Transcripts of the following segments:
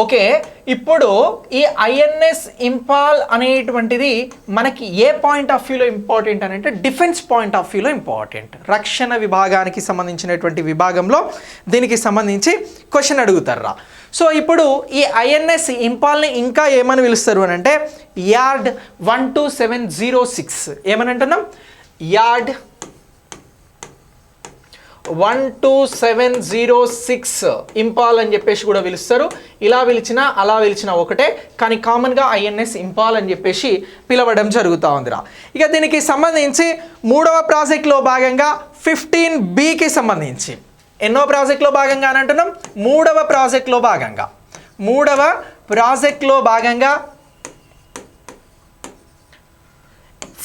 Okay ఇప్పుడు ఈ INS Imphal అనేటువంటిది మనకి ఏ పాయింట్ ఆఫ్ వ్యూలో ఇంపార్టెంట్ అని అంటే డిఫెన్స్ పాయింట్ ఆఫ్ వ్యూలో ఇంపార్టెంట్. రక్షణ విభాగానికి సంబంధించినటువంటి విభాగంలో దీనికి సంబంధించి క్వశ్చన్ అడుగుతారా సో ఇప్పుడు ఈ ఐఎన్ఎస్ ఇంపాల్ని ఇంకా ఏమని పిలుస్తారు అని అంటే yard one two seven zero six ఏమని అంటున్నాం? Yard one two seven zero six Imphal అని చెప్పేసి కూడా పిలుస్తారు. ఇలా పిలిచినా అలా పిలిచినా ఒకటే కానీ కామన్గా ఐఎన్ఎస్ ఇంపాల్ అని చెప్పేసి పిలవడం జరుగుతూ ఉందిరా. ఇక దీనికి సంబంధించి మూడవ ప్రాజెక్ట్లో భాగంగా ఫిఫ్టీన్ బికి సంబంధించి ఎన్నో ప్రాజెక్ట్లో భాగంగా అని అంటున్నాం? మూడవ ప్రాజెక్ట్లో భాగంగా. మూడవ ప్రాజెక్ట్లో భాగంగా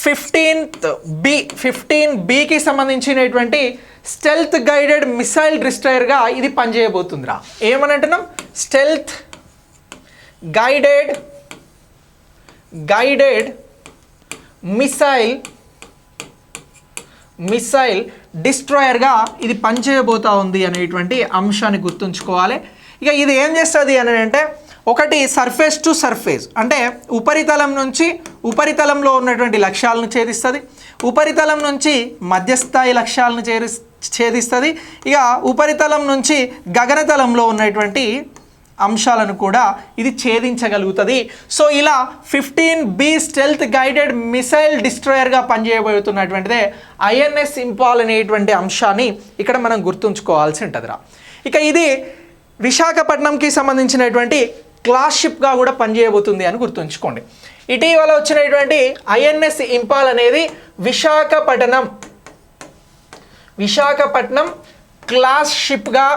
ఫిఫ్టీన్త్ బి ఫిఫ్టీన్ బికి సంబంధించినటువంటి స్టెల్త్ గైడెడ్ మిసైల్ డిస్ట్రాయర్గా ఇది పనిచేయబోతుందిరా. ఏమని అంటున్నాం stealth guided guided missile missile డిస్ట్రాయర్గా ఇది పనిచేయబోతా ఉంది అనేటువంటి అంశాన్ని గుర్తుంచుకోవాలి. ఇక ఇది ఏం చేస్తుంది అని అంటే ఒకటి సర్ఫేస్ టు సర్ఫేస్ అంటే ఉపరితలం నుంచి ఉపరితలంలో ఉన్నటువంటి లక్ష్యాలను ఛేదిస్తుంది. ఉపరితలం నుంచి మధ్యస్థాయి లక్ష్యాలను చేరి ఛేదిస్తుంది. ఇక ఉపరితలం నుంచి గగనతలంలో ఉన్నటువంటి అంశాలను కూడా ఇది ఛేదించగలుగుతుంది. సో ఇలా fifteen B stealth guided missile డిస్ట్రాయర్గా పనిచేయబోతున్నటువంటిదే ఐఎన్ఎస్ ఇంపాల్ అనేటువంటి అంశాన్ని ఇక్కడ మనం గుర్తుంచుకోవాల్సి ఉంటుందిరా. ఇక ఇది విశాఖపట్నంకి సంబంధించినటువంటి క్లాస్ షిప్గా కూడా పనిచేయబోతుంది అని గుర్తుంచుకోండి. ఇటీవల వచ్చినటువంటి ఐఎన్ఎస్ ఇంపాల్ అనేది విశాఖపట్నం విశాఖపట్నం క్లాస్ షిప్గా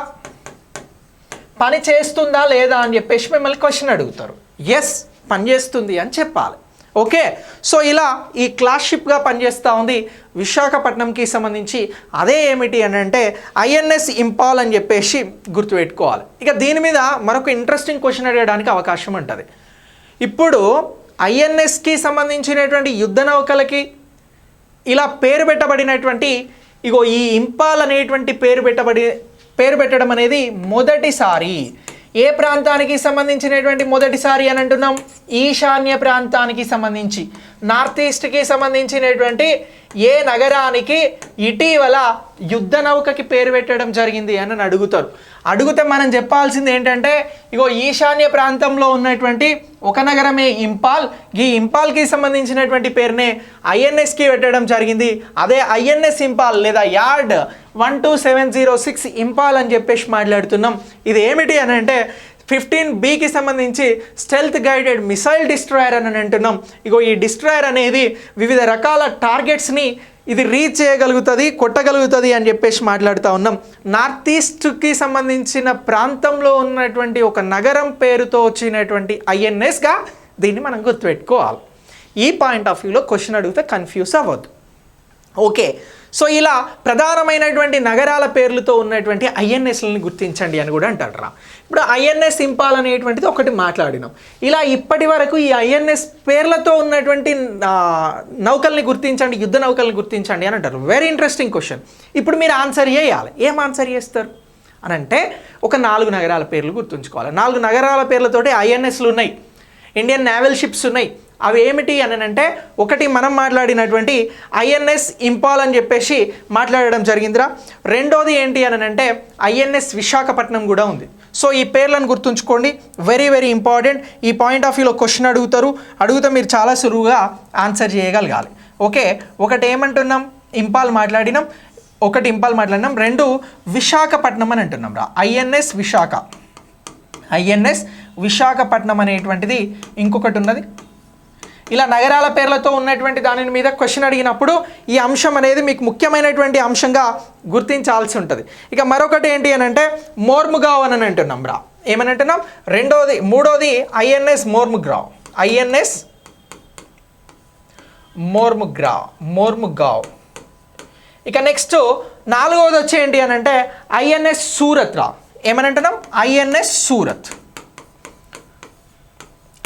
పని చేస్తుందా లేదా అని చెప్పేసి మిమ్మల్ని క్వశ్చన్ అడుగుతారు. ఎస్ పనిచేస్తుంది అని చెప్పాలి. ఓకే. సో ఇలా ఈ క్లాస్షిప్గా పనిచేస్తూ ఉంది. విశాఖపట్నంకి సంబంధించి అదే ఏమిటి అని అంటే ఐఎన్ఎస్ ఇంపాల్ అని చెప్పేసి గుర్తుపెట్టుకోవాలి. ఇక దీని మీద మరొక ఇంట్రెస్టింగ్ క్వశ్చన్ అడగడానికి అవకాశం ఉంటుంది. ఇప్పుడు ఐఎన్ఎస్కి సంబంధించినటువంటి యుద్ధ నౌకలకి ఇలా పేరు పెట్టబడినటువంటి ఇగో ఈ ఇంపాల్ అనేటువంటి పేరు పెట్టబడి పేరు పెట్టడం అనేది మొదటిసారి. ఏ ప్రాంతానికి సంబంధించినటువంటి మొదటిసారి అని అంటున్నాం? ఈశాన్య ప్రాంతానికి సంబంధించి. నార్త్ ఈస్ట్కి సంబంధించినటువంటి ఏ నగరానికి ఇటీవల యుద్ధ నౌకకి పేరు పెట్టడం జరిగింది అని అడుగుతారు. అడిగితే మనం చెప్పాల్సింది ఏంటంటే ఇగో ఈశాన్య ప్రాంతంలో ఉన్నటువంటి ఒక నగరమే ఇంపాల్. ఈ ఇంపాల్కి సంబంధించినటువంటి పేరునే ఐఎన్ఎస్కి పెట్టడం జరిగింది. అదే ఐఎన్ఎస్ ఇంపాల్ లేదా yard one two seven zero six Imphal అని చెప్పేసి మాట్లాడుతున్నాం. ఇది ఏమిటి అని అంటే ఫిఫ్టీన్ బీకి సంబంధించి స్టెల్త్ గైడెడ్ మిసైల్ డిస్ట్రాయర్ అని అంటున్నాం. ఇగో ఈ డిస్ట్రాయర్ అనేది వివిధ రకాల టార్గెట్స్ని ఇది రీచ్ చేయగలుగుతుంది కొట్టగలుగుతుంది అని చెప్పేసి మాట్లాడుతూ ఉన్నాం. నార్త్ ఈస్ట్కి సంబంధించిన ప్రాంతంలో ఉన్నటువంటి ఒక నగరం పేరుతో వచ్చినటువంటి ఐఎన్ఎస్గా దీన్ని మనం గుర్తుపెట్టుకోవాలి. ఈ పాయింట్ ఆఫ్ వ్యూలో క్వశ్చన్ అడిగితే కన్ఫ్యూజ్ అవ్వద్దు. ఓకే. సో ఇలా ప్రధానమైనటువంటి నగరాల పేర్లతో ఉన్నటువంటి ఐఎన్ఎస్లను గుర్తించండి అని కూడా అంటారు రా. ఇప్పుడు ఐఎన్ఎస్ ఇంపాల్ అనేటువంటిది ఒకటి మాట్లాడినాం. ఇలా ఇప్పటి వరకు ఈ ఐఎన్ఎస్ పేర్లతో ఉన్నటువంటి నౌకల్ని గుర్తించండి యుద్ధ నౌకల్ని గుర్తించండి అని అంటారు. వెరీ ఇంట్రెస్టింగ్ క్వశ్చన్ ఇప్పుడు మీరు ఆన్సర్ చేయాలి. ఏం ఆన్సర్ చేస్తారు? అని అంటే ఒక నాలుగు నగరాల పేర్లు గుర్తుంచుకోవాలి. నాలుగు నగరాల పేర్లతోటి ఐఎన్ఎస్లు ఉన్నాయి. ఇండియన్ నావెల్ షిప్స్ ఉన్నాయి. అవి ఏమిటి అని అంటే ఒకటి మనం మాట్లాడినటువంటి ఐఎన్ఎస్ ఇంపాల్ అని చెప్పేసి మాట్లాడడం జరిగిందిరా. రెండోది ఏంటి అని అంటే ఐఎన్ఎస్ విశాఖపట్నం కూడా ఉంది. సో ఈ పేర్లను గుర్తుంచుకోండి. వెరీ వెరీ ఇంపార్టెంట్ ఈ పాయింట్ ఆఫ్ వ్యూలో క్వశ్చన్ అడుగుతారు. అడిగితే మీరు చాలా సులువుగా ఆన్సర్ చేయగలగాలి. ఓకే? ఒకటి ఏమంటున్నాం? ఇంపాల్ మాట్లాడినాం. ఒకటి ఇంపాల్ మాట్లాడినాం. రెండు విశాఖపట్నం అని అంటున్నాం రా. ఐఎన్ఎస్ విశాఖ. ఐఎన్ఎస్ విశాఖపట్నం అనేటువంటిది ఇంకొకటి ఉన్నది. ఇలా నగరాల పేర్లతో ఉన్నటువంటి దాని మీద క్వశ్చన్ అడిగినప్పుడు ఈ అంశం అనేది మీకు ముఖ్యమైనటువంటి అంశంగా గుర్తించాల్సి ఉంటుంది. ఇక మరొకటి ఏంటి అని అంటే మోర్ముగావ్ అని అంటున్నాం రా. ఏమని అంటున్నాం? రెండోది మూడోది ఐఎన్ఎస్ మోర్ముగ్రావ్ ఐఎన్ఎస్ మోర్ముగ్రావ్ మోర్ముగావ్. ఇక నెక్స్ట్ నాలుగవది వచ్చి ఏంటి అని అంటే ఐఎన్ఎస్ సూరత్ రా. ఏమని అంటున్నాం? ఐఎన్ఎస్ సూరత్.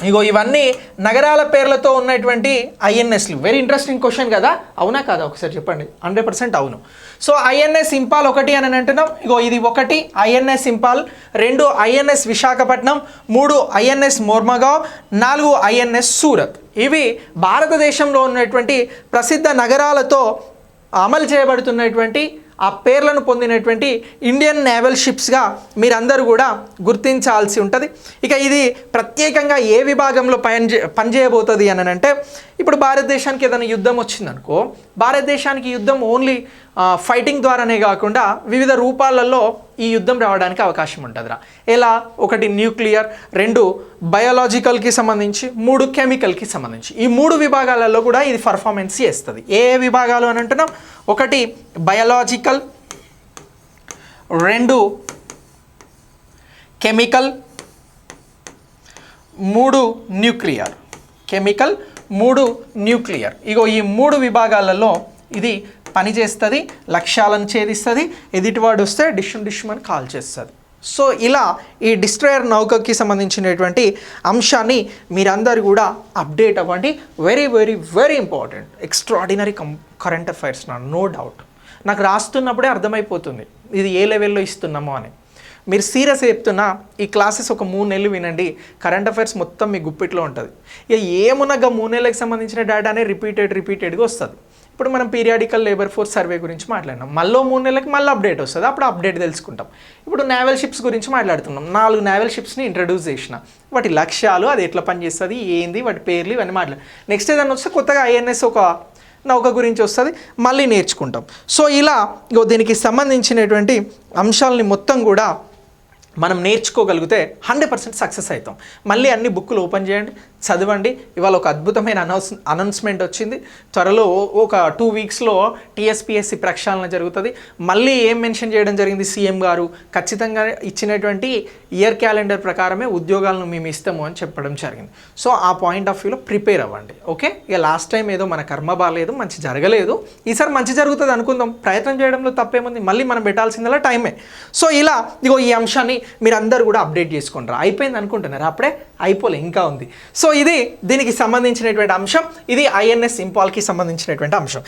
ఇగో ఇవన్నీ నగరాల పేర్లతో ఉన్నటువంటి ఐఎన్ఎస్లు వెరీ ఇంట్రెస్టింగ్ క్వశ్చన్ కదా. అవునా కాదా? ఒకసారి చెప్పండి. హండ్రెడ్ పర్సెంట్ అవును. సో ఐఎన్ఎస్ ఇంపాల్ ఒకటి అని అంటున్నాం. ఇగో ఇది ఒకటి. ఐఎన్ఎస్ ఇంపాల్ రెండు ఐఎన్ఎస్ విశాఖపట్నం మూడు ఐఎన్ఎస్ మోర్మగావ్ నాలుగు ఐఎన్ఎస్ సూరత్ ఇవి భారతదేశంలో ఉన్నటువంటి ప్రసిద్ధ నగరాలతో అమలు చేయబడుతున్నటువంటి ఆ పేర్లను పొందినటువంటి ఇండియన్ నేవల్ షిప్స్గా మీరందరూ కూడా గుర్తించాల్సి ఉంటుంది. ఇక ఇది ప్రత్యేకంగా ఏ విభాగంలో పని పనిచేయబోతుంది అని అంటే ఇప్పుడు భారతదేశానికి ఏదైనా యుద్ధం వచ్చిందనుకో భారతదేశానికి యుద్ధం ఓన్లీ ఫైటింగ్ ద్వారానే కాకుండా వివిధ రూపాలలో ఈ యుద్ధం రావడానికి అవకాశం ఉంటుందిరా. ఎలా? ఒకటి న్యూక్లియర్ రెండు బయోలాజికల్కి సంబంధించి మూడు కెమికల్కి సంబంధించి. ఈ మూడు విభాగాలలో కూడా ఇది పర్ఫార్మెన్స్ చేస్తుంది. ఏ విభాగాలు అని అంటున్నాం? ఒకటి బయోలాజికల్ రెండు కెమికల్ మూడు న్యూక్లియర్. కెమికల్ మూడు న్యూక్లియర్. ఇగో ఈ మూడు విభాగాలలో ఇది పని చేస్తుంది లక్ష్యాలను ఛేదిస్తుంది ఎదుటివాడు వస్తే డిష్యం డిష్యం అని కాల్ చేస్తుంది. సో ఇలా ఈ డిస్ట్రాయర్ నౌకకి సంబంధించినటువంటి అంశాన్ని మీరందరూ కూడా అప్డేట్ అవ్వండి. Very very very important. Extraordinary కం కరెంట్ అఫైర్స్ నా నో డౌట్. నాకు రాస్తున్నప్పుడే అర్థమైపోతుంది. ఇది ఏ లెవెల్లో ఇస్తున్నామో అని. మీరు సీరియస్ చెప్తున్నా ఈ క్లాసెస్ ఒక మూడు నెలలు వినండి. కరెంట్ అఫైర్స్ మొత్తం మీ గుప్పిట్లో ఉంటుంది. ఇక ఏమునగా మూడు నెలలకు సంబంధించిన డేటానే రిపీటెడ్ రిపీటెడ్గా వస్తుంది. ఇప్పుడు మనం పీరియాడికల్ లేబర్ ఫోర్స్ సర్వే గురించి మాట్లాడినాం. మళ్ళీ మూడు నెలలకు మళ్ళీ అప్డేట్ వస్తుంది. అప్పుడు అప్డేట్ తెలుసుకుంటాం. ఇప్పుడు నేవల్ షిప్స్ గురించి మాట్లాడుతున్నాం. నాలుగు నేవల్ షిప్స్ని ఇంట్రడ్యూస్ చేసిన. వాటి లక్ష్యాలు అది ఎట్లా పనిచేస్తుంది ఏంది వాటి పేర్లు ఇవన్నీ మాట్లాడు. నెక్స్ట్ ఏదైనా వస్తే కొత్తగా ఐఎన్ఎస్ ఒక నౌక గురించి వస్తుంది. మళ్ళీ నేర్చుకుంటాం. సో ఇలా ఇగో దీనికి సంబంధించినటువంటి అంశాలని మొత్తం కూడా మనం నేర్చుకోగలిగితే హండ్రెడ్ పర్సెంట్ సక్సెస్ అవుతాం. మళ్ళీ అన్ని బుక్కులు ఓపెన్ చేయండి. చదవండి. ఇవాళ ఒక అద్భుతమైన అనౌన్స్ అనౌన్స్మెంట్ వచ్చింది. త్వరలో ఒక టూ వీక్స్లో టీఎస్పిఎస్సి ప్రక్షాళన జరుగుతుంది. మళ్ళీ ఏం మెన్షన్ చేయడం జరిగింది సీఎం గారు? ఖచ్చితంగా ఇచ్చినటువంటి ఇయర్ క్యాలెండర్ ప్రకారమే ఉద్యోగాలను మేము ఇస్తాము అని చెప్పడం జరిగింది. సో ఆ పాయింట్ ఆఫ్ వ్యూలో ప్రిపేర్ అవ్వండి. ఓకే? ఇక లాస్ట్ టైం ఏదో మన కర్మ బాగాలేదు మంచి జరగలేదు. ఈసారి మంచి జరుగుతుంది అనుకుందాం. ప్రయత్నం చేయడంలో తప్పేముంది? మళ్ళీ మనం పెట్టాల్సిందలా టైమే సో ఇలా ఇగో ఈ అంశాన్ని మీరు అందరూ కూడా అప్డేట్ చేసుకుంటారు అయిపోయింది అనుకుంటున్నారు? అప్పుడే అయిపోలే ఇంకా ఉంది. సో సో ఇది దీనికి సంబంధించినటువంటి అంశం. ఇది ఐఎన్ఎస్ ఇంపాల్కి సంబంధించినటువంటి అంశం.